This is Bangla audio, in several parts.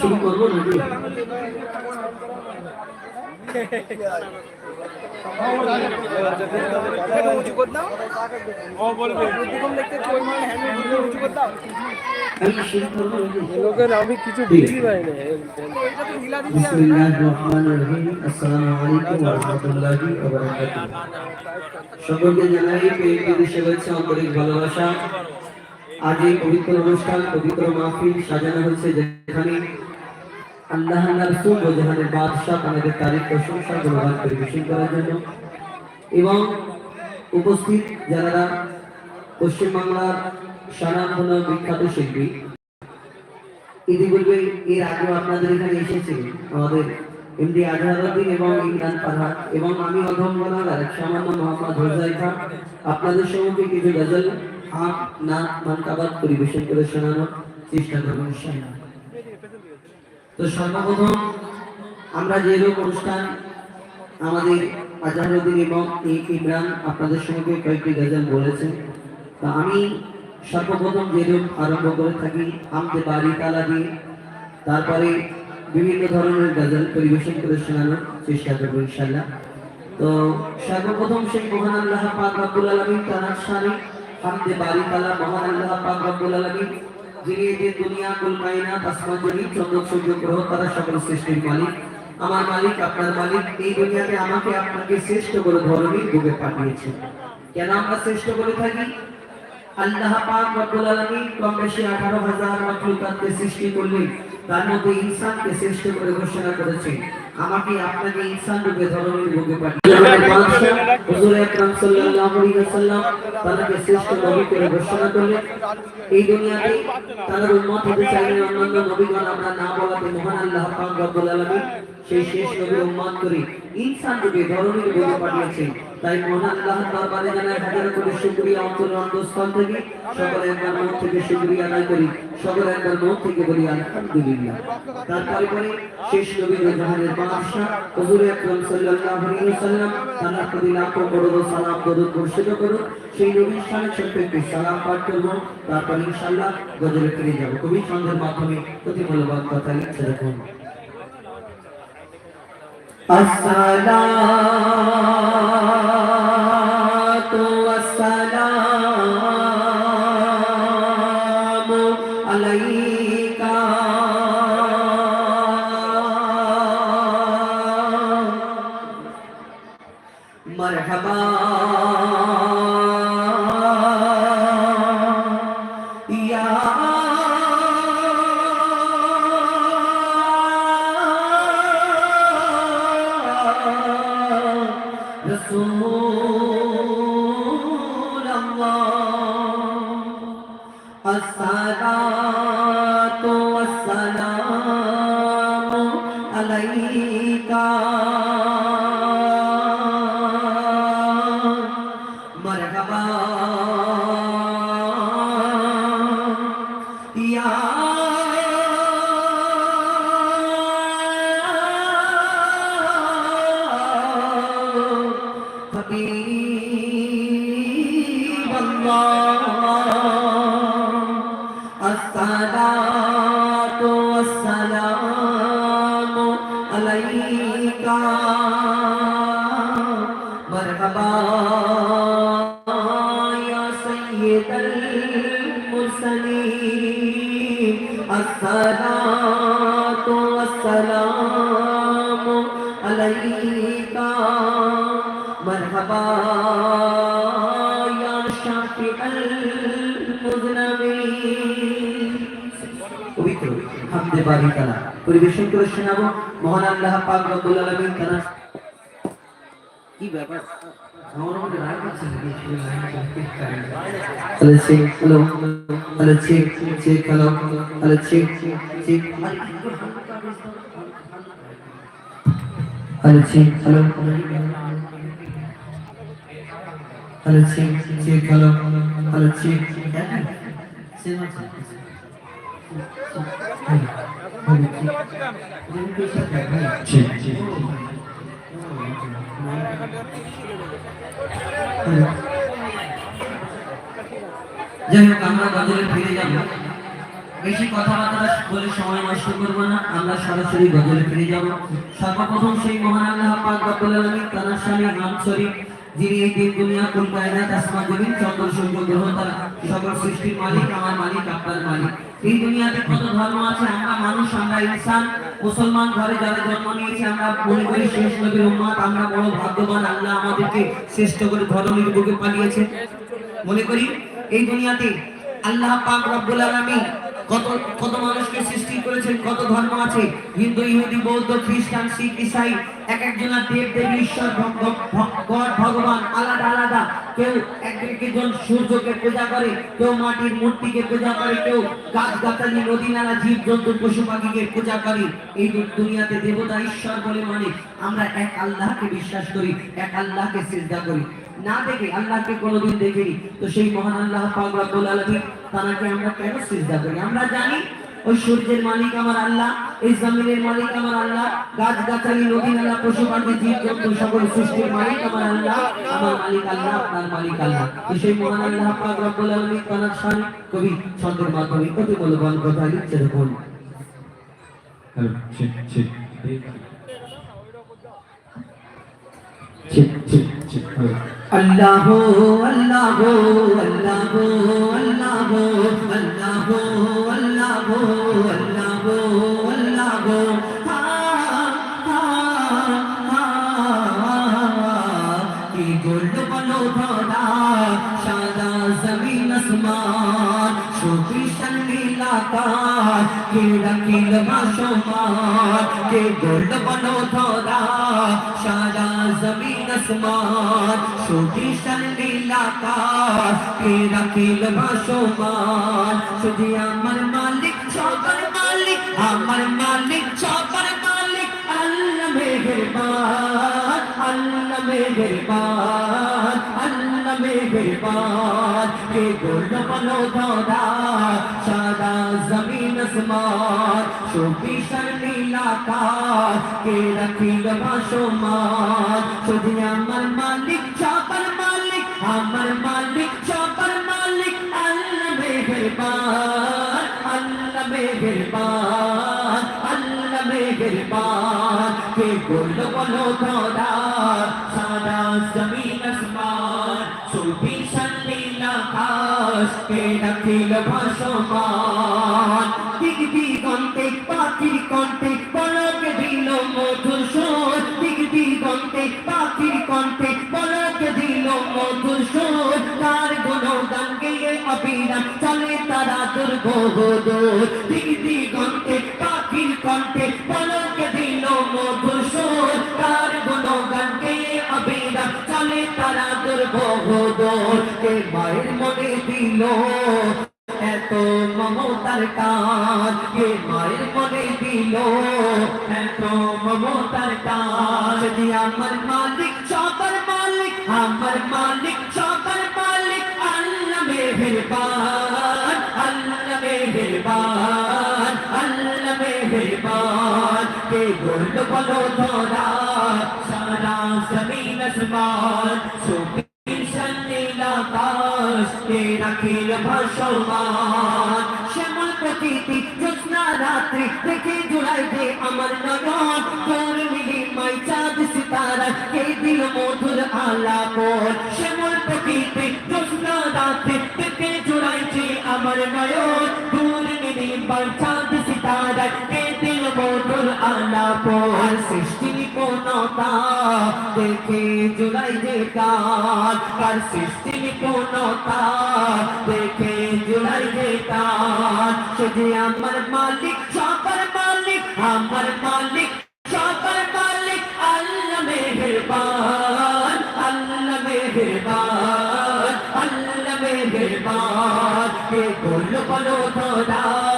শুরু করব নাকি? লোকের আমি কিছু বুঝি পাই না সকলকে জানাই পেয়ে শুভেচ্ছা আন্তরিক ভালোবাসা। আজ এই পবিত্র অনুষ্ঠান পবিত্র মাহফিল সাজানো হয়েছে যেখানে আল্লাহ রাসূল ও জাহানের আমাদের তারিখ প্রশংসা করার জন্য এবং উপস্থিত যারা পশ্চিমবাংলার বিখ্যাত শিল্পী, ইতিপূর্বে এর আপনাদের এখানে এসেছে আমাদের এমডি আজহারুদ্দিন এবং ইমরান এবং আমি অধম বলার সামান্য মোহাম্মদ হোজাইফা আপনাদের সম্মুখে কিছু গজল, হাত নাচ মানকাবাদ পরিবেশন করে শোনানোর চেষ্টা করব ইনশাআল্লাহ। তো সর্বপ্রথম আমরা যে রূপ অনুষ্ঠান আমাদের আজহারুদ্দিন এবং এই ইমরান আপনাদের সঙ্গে কয়েকটি গজল বলেছেন, তা আমি সর্বপ্রথম যেরূপ আরম্ভ করে থাকি আমতে বাড়ি তালা দিয়ে, তারপরে বিভিন্ন ধরনের গজল পরিবেশন করে শোনানোর চেষ্টা করব ইনশাল্লাহ তো সর্বপ্রথম সেই মহান আল্লাহ পাক রব্বুল আলামিন তার শানে আমতে বাড়ি তালা মহান আল্লাহ পাক রব্বুল আলামিন যিনি এই দুনিয়া কুল কায়নাত, আসমান চন্দ্র সূর্য, গ্রহ, তারা সকল সৃষ্টির মালিক। আমার মালিক, আপনার মালিক, এই দুনিয়াতে আমাকে আপনাকে শ্রেষ্ঠ করে ধরনের বুকে পাঠিয়েছেন। কেন আমরা শ্রেষ্ঠ করে থাকি? আল্লাহ পাক রব্বুল আলামিন কম বেশি 18000 মাখলুকাতকে সৃষ্টি করলেন। তার মধ্যে ইনসানকে শ্রেষ্ঠ করে ঘোষণা করেছে আমাকে আপনাকে ইনসান রূপে ধরনের বুকে পাঠিয়ে হুজুর আকরাম সাল্লাল্লাহু আলাইহি ওয়াসাল্লাম তাদেরকে শ্রেষ্ঠ নবী করে ঘোষণা করলেন। এই দুনিয়াতে তাদের উম্মত হতে চাইলে অন্যান্য নবীগণ আমরা না বলাতে মহান আল্লাহ পাক রব্বুল আলামিন সেই শেষ নবীর উম্মত করে ইনসান রূপে ধরনের বুকে পাঠিয়েছেন। তাই মহান আল্লাহর দরবারে জানাই হাজার কোটি শুকরিয়া অন্তর অন্তঃস্থল থেকে, সকলে একবার মন থেকে শুকরিয়া আদায় করি, সকলে একবার মন থেকে বলি, আলহামদুলিল্লাহ। তারপরে পরে শেষ নবী জাহানের বাদশা হুজুর আকরাম সাল্লাল্লাহু আলাইহি ওয়াসাল্লাম, তার প্রতি লাখো করোড় সালাম দরুদ বর্ষিত করুন। সেই নবীর ছোট্ট একটি সালাম পাঠ করব। তারপর ইনশাআল্লাহ গজলে ফিরে যাব। কবি সন্ধ্যের মাধ্যমে প্রতি মূল্যবান কথা লিখছে দেখুন الصلاة والسلام عليك مرحبا পবিত্র। হামদে বাড়ি তালা পরিবেশন করে শোনাবো। মহান আল্লাহ পাক রব্বুল আলামিন তারা কি ব্যাপার? হ্যালো যাই হোক আমরা গজলে ফিরে যাব। বেশি কথাবার্তা বলে সময় নষ্ট করব না। আমরা সরাসরি গজলে ফিরে যাব। সর্বপ্রথম সেই মহান আল্লাহ পাক রব্বুল আলামিন স্বামী নাম শরীফ যিনি এই দিন দুনিয়া কুল কায়নাত আসমান জমিন চন্দ্র সূর্য, গ্রহ তারা সকল সৃষ্টির মালিক, আমার মালিক, আপনার মালিক। এই দুনিয়াতে কত ধর্ম আছে? আমরা মানুষ, আমরা ইনসান, মুসলমান ঘরে যারা জন্ম নিয়েছি, আমরা মনে করি শেষ নবীর উম্মত আমরা বড় ভাগ্যবান, আল্লাহ আমাদেরকে শ্রেষ্ঠ করে ধর্মের বুকে পালিয়েছে মনে করি এই দুনিয়াতে আল্লাহ পাক রব্বুল আলামিন কত কত মানুষকে সৃষ্টি করেছেন, কত ধর্ম আছে? হিন্দু, ইহুদি, বৌদ্ধ, খ্রিস্টান, শিখ, ইসাই, এক একজনের দেব, দেবী, ঈশ্বর ভগ- কেউ একজন সূর্যকে পূজা করে, কেউ মাটির মূর্তিকে পূজা করে, কেউ গাছ গাছালি নদী নালা জীব জন্তু পশু পাখিকে পূজা করে, এই দুনিয়াতে দেবতা ঈশ্বর বলে মানে আমরা এক আল্লাহকে বিশ্বাস করি, এক আল্লাহকে সিজদা করি। না দেখে আল্লাহকে কোনোদিন দেখিনি। তো সেই মহান আল্লাহ পাক রব্বুল আলামিন তাকে আমরা কেন সিজদা করি? আমরা জানি ওই সূর্যের মালিক আমার আল্লাহ এই জমিনের মালিক আমার আল্লাহ গাছ গাছালি নদী নালা পশু পাখি জীব জন্তু সকল সৃষ্টির মালিক আমার আল্লাহ আমার মালিক আল্লাহ আপনার মালিক আল্লাহ তো সেই মহান আল্লাহ পাক রব্বুল আলামিন তার শান কবি ছন্দের মাধ্যমে অতি মূল্যবান কথা লিখছে দেখুন হ্যালো চেক ঠিক ঠিক চেক হ্যালো আল্লাহ আল্লাহ আল্লাহ আল্লাহ আল্লাহ আল্লাহ আল্লাহ আল্লাহ। হা হা হা কি গোল্ড বলো ধরা, সাদা জমিন আসমান সুকৃষ্ণ নীলাকার কে রাখিল বাসমান কে গোল্ড বলো ধরা, সাদা জমিন আসমান সুকৃষ্ণ নীলাকার কে রাখিল বাসমান শুধু আমার মালিক, সবার মালিক, আমার মালিক, সবার মালিক, আল্লাহ মেহেরবান আল্লাহ মেহেরবান আল্লাহ মেহেরবান। কে গোল বলো ধরা সাদা জমিন আসমান সুবিশাল নীলাকার কে রাখিল ভাসমান শুধু আমার মালিক সবার মালিক, আমার মালিক সবার মালিক, আল্লাহ মেহেরবান আল্লাহ মেহেরবান আল্লাহ মেহেরবান। কে গোল বলো ধরা সাদা জমিন নীলাকাশ কে রাখিল ভাসমান দিক দিগন্তে পাখির কণ্ঠে পলক দিল মধুর সুর দিক দিগন্তে পাখির কণ্ঠে পলক দিল মধুর সুর তার গুণগান গেয়ে অবিরাম চলে তারা দুর্গোদর দিক পাখির কণ্ঠে পলক তারা দুর্গোদর কে মায়ের মনে দিল? এত মমতার কাজ, কে মায়ের মনে দিল? এত মমতার কাজ যে আমার মালিক, সবার মালিক, আমার মালিক, সবার মালিক, আল্লাহ মেহেরবান আল্লাহ মেহেরবান আল্লাহ মেহেরবান। কে গোল্ড বলো ধরা, সারা জমিন আসমান সুবি নীলাকাশ কে রাখিল ভাসমান। শ্যামল প্রকৃতি, জ্যোৎস্না রাত্রি, দেখে জুড়াই দে আমার নয়ন তোর মিলি মাই চাঁদ সিতারা, কে দিল মধুর আলাপন। শ্যামল প্রকৃতি, জ্যোৎস্না রাত্রি, দেখে জুড়াই যে আমার নয়ন। তোর মিলি মাই চাঁদ তারাকে দিল বদল আলাপ আর সৃষ্টি কোনতা? দেখে জুলাই যে কাল আর সৃষ্টি কোনতা? দেখে জুলাই যে কাল সে যে আমার মালিক, সবার মালিক, আমার মালিক, সবার মালিক, আল্লাহ মেহেরবান আল্লাহ মেহেরবান আল্লাহ মেহেরবান। কে করল বলো ধরা?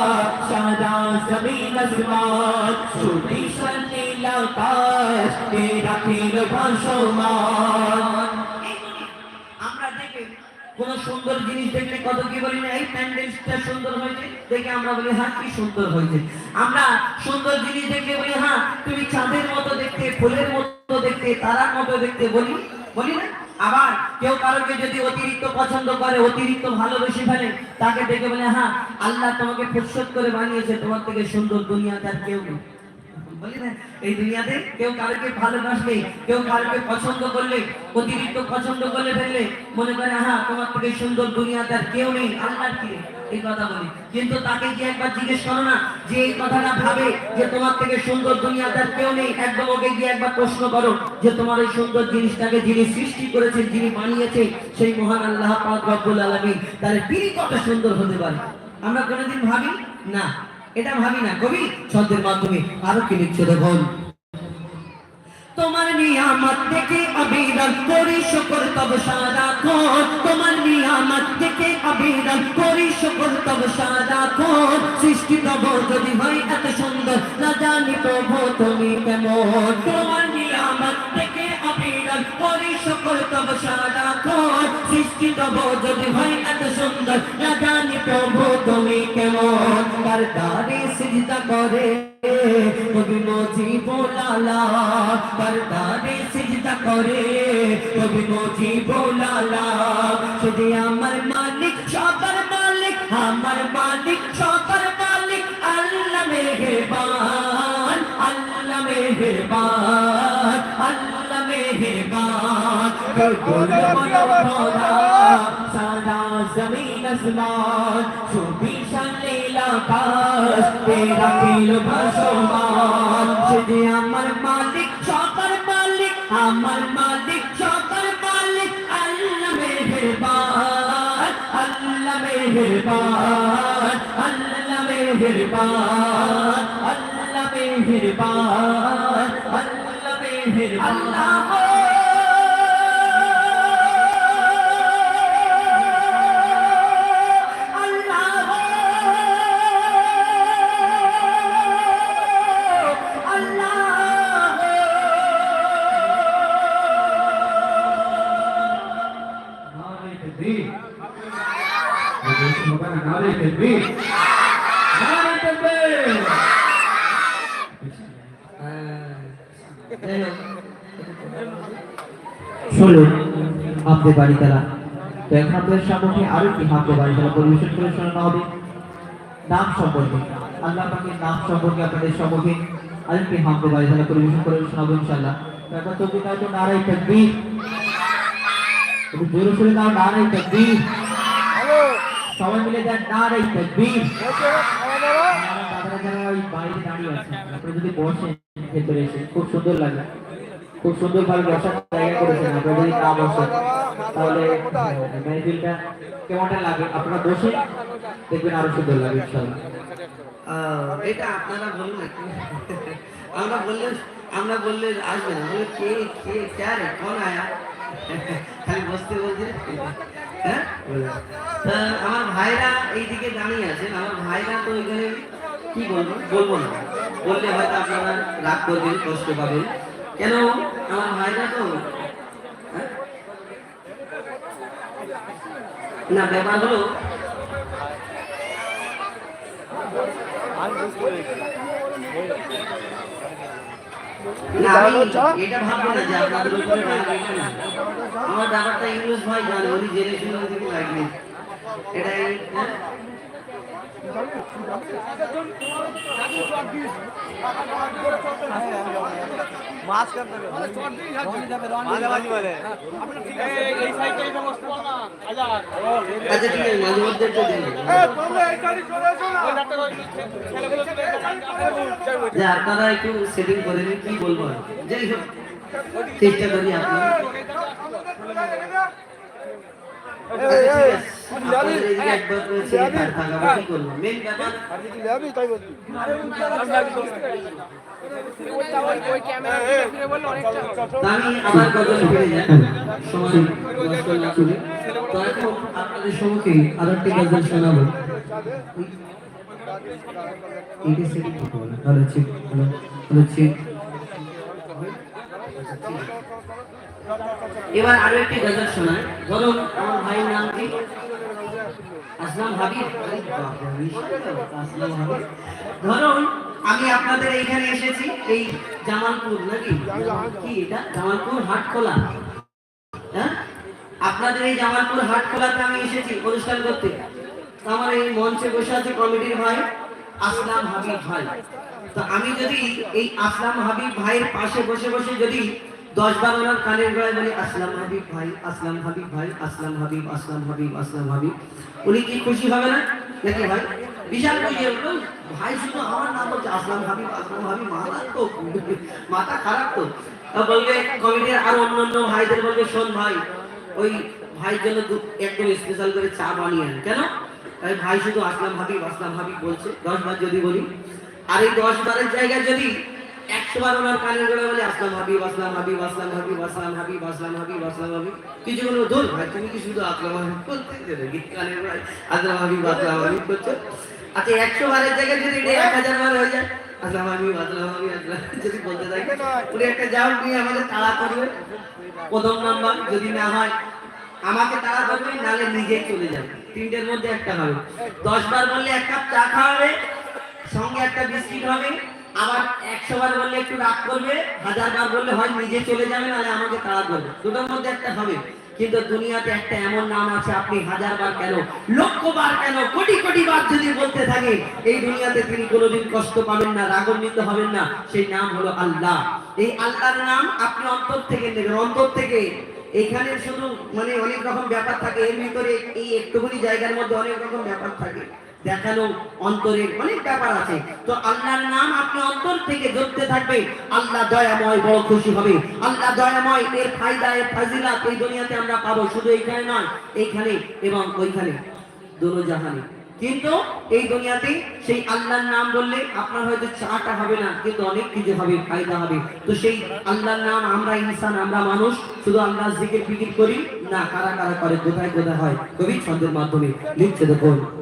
আমরা দেখে, কোন সুন্দর জিনিস দেখলে কত কি বলি না, এই প্যান্ডেলটা সুন্দর হয়েছে, দেখে আমরা বলি হ্যাঁ কি সুন্দর হয়েছে। আমরা সুন্দর জিনিস দেখলে বলি হ্যাঁ তুমি চাঁদের মতো দেখতে, ফুলের মতো দেখতে, তারার মতো দেখতে বলি বলি না? কেউ কারোকে যদি অতিরিক্ত পছন্দ করে, অতিরিক্ত ভালোবেসে ফেলে, তাকে দেখে বলে হ্যাঁ আল্লাহ তোমাকে ফুরসত করে বানিয়েছে, তোমার থেকে সুন্দর দুনিয়াতে আর কেউ নেই। এই দুনিয়াতে কেউ কেউ পছন্দ করলে, অতিরিক্ত পছন্দ করলে ফেললে, মনে করে হ্যাঁ তোমার থেকে সুন্দর দুনিয়াতে আর কেউ নেই কি? এই কথা বলি। কিন্তু তাকে একবার জিজ্ঞেস করো না, যে এই কথাটা ভাবে যে তোমার থেকে সুন্দর কেউ নেই, একদম ওকে গিয়ে একবার প্রশ্ন করো যে তোমার এই সুন্দর জিনিসটাকে যিনি সৃষ্টি করেছেন, যিনি বানিয়েছেন সেই মহান আল্লাহ পাক রব্বুল আলামিন তাহলে তিনি কত সুন্দর হতে পারে? আমরা কোনোদিন ভাবি? না। এটা ভাবি না, কবি? ছন্দের মাধ্যমে আরও কি লিখছে দেখুন। তোমার নিয়ামত থেকে আবেদন করি শুকর, তব সারা কোন তোমার নিয়ামত থেকে আবেদন করি শুকর, তব সারা কোন সৃষ্টি তব যদি হয় এত সুন্দর, না জানি প্রভু তুমি কেমন। তোমার নিয়ামত থেকে আবেদন তব সারা কোন সৃষ্টি তব যদি হয় এত সুন্দর, না জানি প্রভু তুমি কেমন? তার দারে সিজদা করে? কবি মজি বোলালা পরদারে সিজদা করে? কবি মজি বোলালা শুধু আমার মালিক, সবার মালিক, আমার মালিক, সবার মালিক, আল্লাহ মেহেরবান আল্লাহ মেহেরবান, আল্লাহ মেহেরবান কবুল মনোরা সারা জমিন আসমান সুবিশাল নীল আকাশ তেরা কিলো ভাসমান শুধু আমার মালিক সবার মালিক আমার মালিক সবার মালিক আল্লাহ মেহেরবান আল্লাহ আল্লাহ মেহেরবান। বাড়ি তারা তো এক হাতের সামনে আরও কি হাফতে বাড়ি তারা পরিবেশন করে শোনানো হবে। নাম সম্পর্কে। আল্লাহ পাকের নাম সম্পর্কে আপনাদের সম্মুখে আরেকটি হাফতে বাড়ি তারা পরিবেশন করে শোনাবো ইনশাল্লাহ তো একবার চোখে দাও তো নারাই তকবীর। একটু জোরে শুনে দাও নারাই তকবীর। হ্যালো সবাই মিলে দেন নারাই তকবীর। বসে খাওয়া দাওয়া আমার দাদারা যারা ওই বাইরে দাঁড়িয়ে আছে আপনারা যদি বসেন, ভেতরে এসে, খুব সুন্দর লাগে খুব সুন্দর ভাবে বসার জায়গা করেছেন, আপনারা যদি না বসেন, তাহলে মেহফিলটা কেমনটা লাগে? আপনারা বসে দেখবেন আরও সুন্দর লাগে এটা আপনারা বলুন আমরা বললে আমরা বললে আসবে না। বলে কে কে কে রে কোন আয়া? খালি বসতে বলছে। হ্যাঁ? আমার ভাইরা এইদিকে দাঁড়িয়ে আছেন। আমার ভাইরা তো এখানে, কি বলব? বলব না। বললে হয়তো আপনারা রাগ করবেন, কষ্ট পাবেন। কেন? আমার হ্যাঁ? না, ব্যাপার হলো না না যে না। আমার ব্যাপারটা ইংলিশ ভাই জানে উনি জেনে এটাই হ্যাঁ? মাছ মাঝামাঝি বলে এই সাইকেল সমস্ত আচ্ছা আচ্ছা ঠিক আছে মাঝে মধ্যে একটু দিন যে আপনারা একটু সেটিং করে নিন কি বলব যাই হোক চেষ্টা করি আপনারা আমি আবার গজল ফিরে যাই সময় নষ্ট না করে তো এখন আপনাদের সম্মুখে আরও একটি গজল শোনাবো এইটা সেটিং ভালো ঠিক ভালো ঠিক এবার আরও একটি গজল শোনায় ধরুন আমার ভাইয়ের নাম কি? আসলাম হাবিব। ধরুন, আমি আপনাদের এইখানে এসেছি, এই জামালপুর নাকি? কি এটা? জামালপুর হাটখোলা। হ্যাঁ? আপনাদের এই জামালপুর হাট খোলাতে আমি এসেছি অনুষ্ঠান করতে। আমার এই মঞ্চে বসে আছে কমিটির ভাই, আসলাম হাবিব ভাই। তো আমি যদি এই আসলাম হাবিব ভাইয়ের পাশে বসে বসে যদি দশ বার ওনার কানের গলায় বলি, আসলাম হাবিব ভাই, আসলাম হাবিব ভাই, আসলাম হাবিব আসলাম হাবিব আসলাম হাবিব। উনি কি খুশি হবে না? নাকি ভাই? বিশাল খুশি ভাই, শুধু আমার নাম বলছে, আসলাম হাবিব আসলাম হাবিব, মাথা তো, মাথা খারাপ তো। বলবে, কমিটির আর অন্য অন্য ভাইদের বলবে, শোন ভাই, ওই ভাইয়ের জন্য একদম স্পেশাল করে চা বানিয়ে আন। কেন? ভাই শুধু আসলাম হাবিব আসলাম হাবিব বলছে, দশ বার যদি বলি। আর এই দশ বারের জায়গায় যদি একশো বার ওনার কানের গড়ে বলে আসলাম হাবিব আসলাম হাবিব আসলাম হাবিব আসলাম হাবিব আসলাম হাবিব আসলাম হাবিব। কিছু কোনো ধর ভাই, তুমি কি শুধু আসলাম হাবিব নাকি কানের গড়ায় আসলাম হাবিব আসলাম হাবিব করছ আচ্ছা একশো বারের জায়গায় যদি এক হাজার বার হয়ে যায় আসলাম হাবিব আসলাম হাবিব আসলাম যদি বলতে থাকি, উনি একটা যাও নিয়ে আমাদের তাড়া করবে। প্রথম নাম্বার, যদি না হয়, আমাকে তাড়া করবে নালে নিজেই চলে যাবে। তিনটের মধ্যে একটা হবে। দশ বার বললে এক কাপ চা খাওয়াবে, সঙ্গে একটা বিস্কিট হবে আবার একশো বার বললে একটু রাগ করবে হাজার বার বললে হয় নিজে চলে যাবে, নাহলে আমাকে তাড়া করবে। দুটোর মধ্যে একটা হবে। কিন্তু দুনিয়াতে একটা এমন নাম আছে, আপনি হাজার বার কেন লক্ষ বার কেন, কোটি কোটি বার যদি বলতে থাকে, এই দুনিয়াতে তিনি কোনোদিন কষ্ট পাবেন না, রাগান্বিত হবেন না, সেই নাম হলো আল্লাহ। এই আল্লাহর নাম আপনি অন্তর থেকে নেবেন, অন্তর থেকে। এখানে শুধু মানে অনেক রকম ব্যাপার থাকে, এর ভিতরে এই একটুখানি জায়গার মধ্যে অনেক রকম ব্যাপার থাকে। দেখানো অন্তরের অনেক ব্যাপার আছে। তো আল্লাহর নাম আপনি অন্তর থেকে জপতে থাকবে। আল্লাহ দয়াময় বড় খুশি হবে। আল্লাহ দয়াময় এর ফায়দা, এর ফাজিলাত এই দুনিয়াতে আমরা পাবো। শুধু এইখানে নয়, এইখানে এবং ওইখানে। দোনো জাহানে। কিন্তু এই দুনিয়াতে সেই আল্লাহর নাম বললে আপনার হয়তো চাটা হবে না, কিন্তু অনেক কিছু হবে, ফায়দা হবে। তো সেই আল্লাহর নাম আমরা ইনসান, আমরা মানুষ, শুধু আল্লাহ জিকির ফিকির করি না, কারা কারা করে, কোথায় কোথায় হয়, কবি ছন্দের মাধ্যমে লিখছে দেখুন।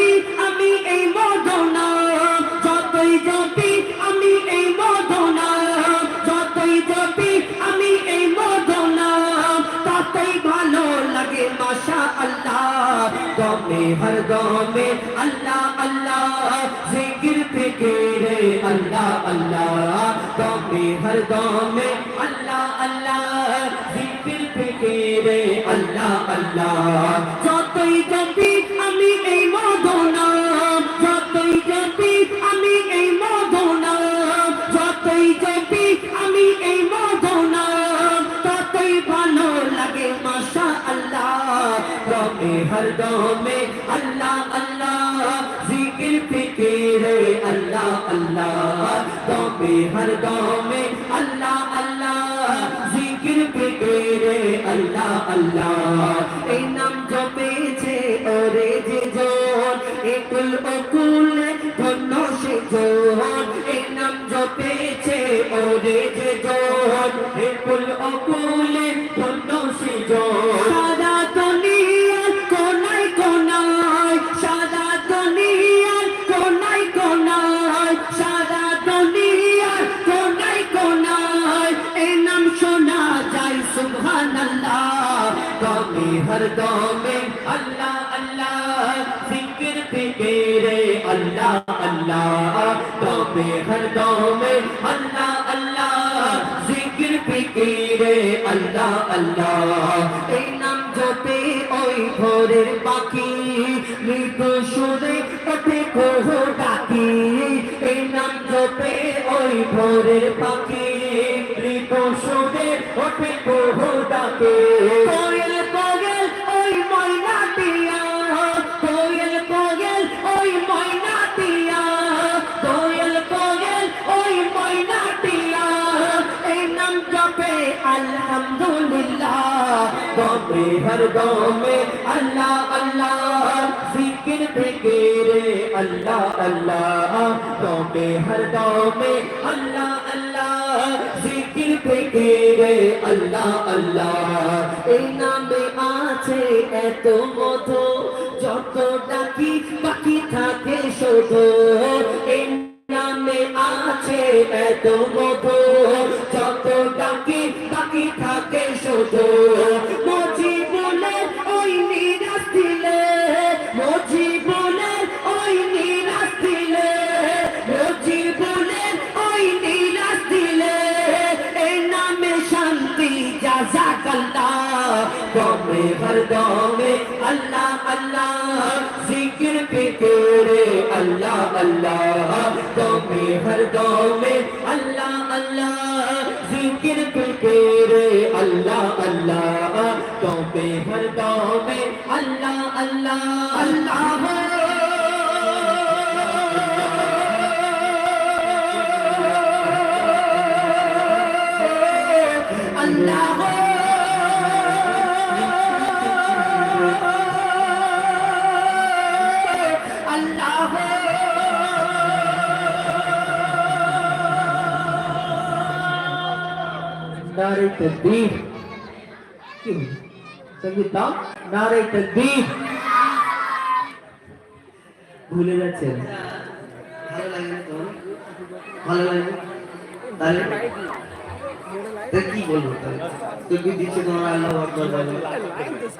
দমে হর দমে আল্লাহ আল্লাহ, জিকির ফিকিরে আল্লাহ আল্লাহ দমে হর দমে আল্লাহ আল্লাহ, জিকির ফিকিরে আল্লাহ আল্লাহ, যতই যদি আল্লাহ দমে হর দমে আল্লাহ আল্লাহ, জিকির, ফিকিরে, আল্লাহ আল্লাহ, দমে হর দমে আল্লাহ আল্লাহ, জিকির, ফিকিরে, আল্লাহ আল্লাহ। এই নাম জপেছে ওরে যে জন একুল অকুল ধন্য সে জন এই নাম জপেছে ওরে যে জন একুল অকুল সুবহানাল্লাহ। দমে, হর দমে, আল্লাহ আল্লাহ। জিকির ফিকিরে আল্লাহ আল্লাহ। দমে, হর দমে, আল্লাহ আল্লাহ। জিকির ফিকিরে আল্লাহ আল্লাহ। এই নাম জপে ওই ভোরের পাখি মৃত সুরে ওঠে কোহ ডাকি। এই নাম জপে ওই ভোরের পাখি মৃত সুরে ওঠে কোহ ডাকে। কোয়েল কোয়েল, ওই ময়না ওই দিয়া ওই নাম দমে হর দমে আল্লাহ আল্লাহ, জিকির, ফিকিরে, আল্লাহ আল্লাহ। দমে হর দমে আল্লাহ আল্লাহ, জিকির, ফিকিরে, আল্লাহ আল্লাহ। এই নামে আছে এত মধু যত ডাকি বাকি থাকে শুধু। এই নামে আছে এত মধু যত ডাকি বাকি থাকে শুধু। مردوں میں اللہ اللہ ذکر پہ تیرے اللہ اللہ تو میں مردوں میں اللہ اللہ ذکر پہ تیرے اللہ اللہ تو میں مردوں میں اللہ اللہ اللہ নারে তকবীর। কি? সঙ্গীতা নারে তকবীর। ভুলে যাচ্ছেন? ভালো লাগে না তো? ভালো লাগে তাহলে তা কি বলব তাহলে? তকবীর দিচ্ছে তোমরা আল্লাহু আকবার বলো।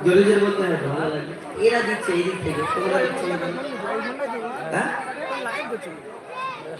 জোরে জোরে বলতে হবে ভালো লাগে। এরা দিচ্ছে এই দিক থেকে। তোমরা দিচ্ছে হ্যাঁ?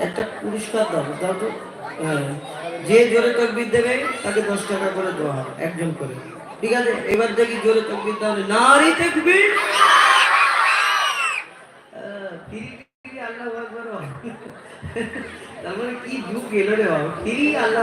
একটা পুরস্কার দাও দাও তো হ্যাঁ। যে জোরে তকবির দেবে, তাকে দশ টাকা করে দেওয়া হবে, একজন করে। ঠিক আছে? এবার দেখি জোরে তকবির তাহলে। নারী তকবির! আল্লাহ তারপরে কি যুগ এলো রে বাবা। ফিরি, আল্লাহ